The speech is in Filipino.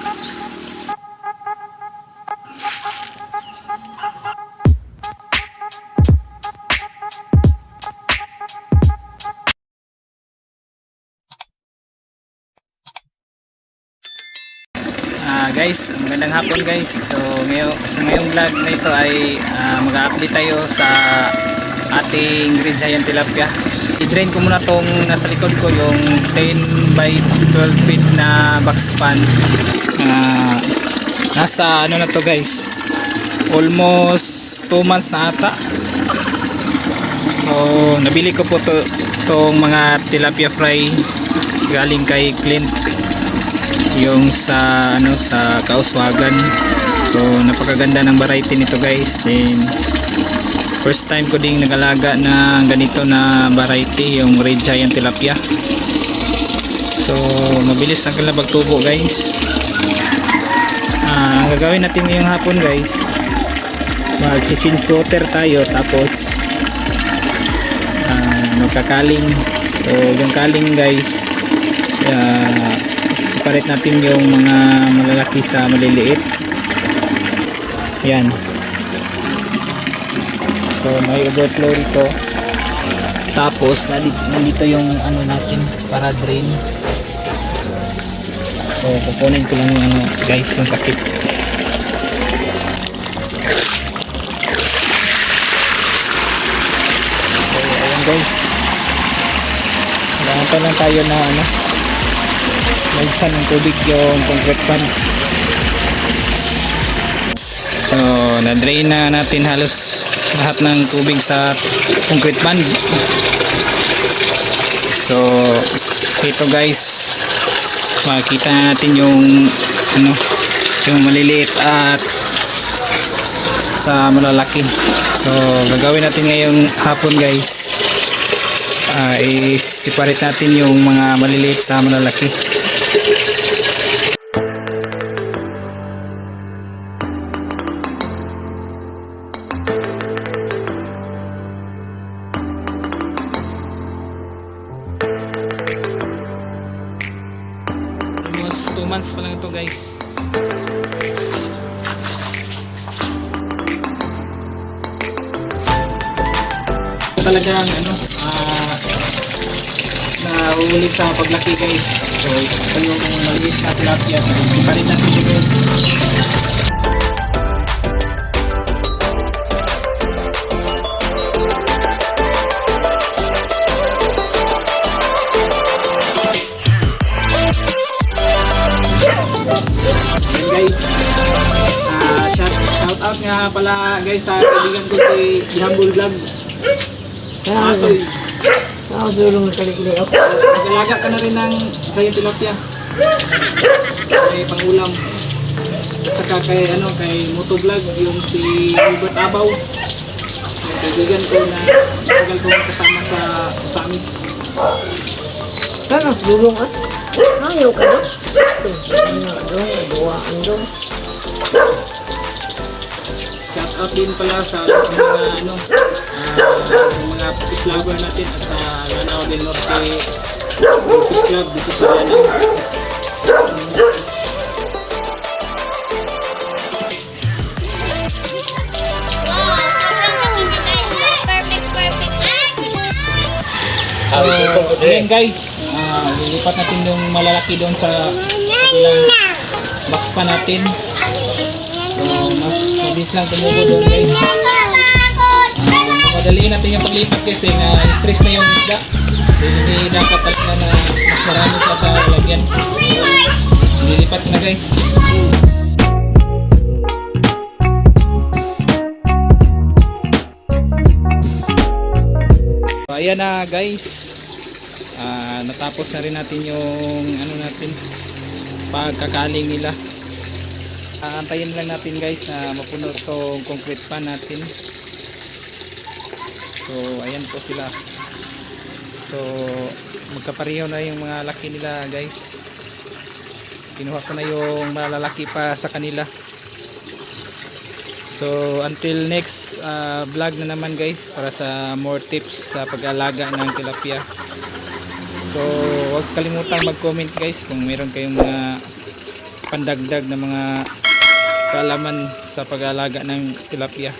Ah guys, magandang hapon guys. So ngayon sa ngayong vlog na ito ay ah, mag-update tayo sa ating Green Giant Tilapia. I-drain ko muna tong nasa likod ko yung 10 by 12 feet na box pan. Ah, nasa ano na to guys? Almost 2 months na ata. So nabili ko po to tong mga tilapia fry galing kay Clint. Yung sa ano sa Kauswagan. So napakaganda ng variety nito guys. Then first time ko ding nagalaga na ganito na variety yung red giant tilapia. So mabilis ang kanilang pagtubo guys ang gagawin natin ngayong hapon guys. Mag change water tayo tapos ah, magkakaling. So yung kaling guys ah, separate natin yung mga malalaki sa maliliit. Yan. So may overflow rito. Tapos nandito yung ano natin para drain so kukunin ko lang ano guys yung takip so ayan guys kailangan lang tayo na ano Nagsan ng tubig yung concrete pan. So, na-drain na natin halos lahat ng tubig sa concrete pan. So, ito guys, makikita na natin yung ano, yung maliliit at sa malalaki. So, gagawin natin ngayong hapon guys. Uh, i-separate natin yung mga maliliit sa malalaki. Months pa lang ito guys. Talagang ano, ah nahuhuli sa paglaki guys. So ito yung maliit na tilapia. Siparin natin ito guys. Nga pala guys sa kaibigan ko si Ihambul Vlog. Atoy. Ako dulong nakalikili ako. Nagalaga ka na rin ng sayang tilapia. Kay pangulam. At saka kay ano kay Motovlog yung si Robert Abaw. Yung kaibigan ko na tagal ko kasama sa Usamis. Sana dulong ah. Ayaw ka na. Ano dong, buwaan dong. Shout out din pala sa mga ano ah, mga fish lover natin at sa Lanao del Norte Fish Club dito sa Lanao. So, ayan guys, ah, lilipat natin yung malalaki doon sa ilang box pa natin. Mas mabilis lang tumubo doon guys. Madaliin natin yung paglipat kasi na stress na yung isda. So, hindi dapat talaga na mas marami sa sa lagyan. So, na guys. So, ayan na guys. Ah, natapos na rin natin yung ano natin pagkakaling nila. Aantayin lang natin guys na mapuno itong concrete pan natin. So, ayan po sila. So, magkapareho na yung mga laki nila, guys. Kinuha ko na yung malalaki pa sa kanila. So, until next uh, vlog na naman, guys, para sa more tips sa pag-alaga ng tilapia. So, huwag kalimutang mag-comment, guys, kung meron kayong mga pandagdag ng mga kaalaman sa pag-aalaga ng tilapia.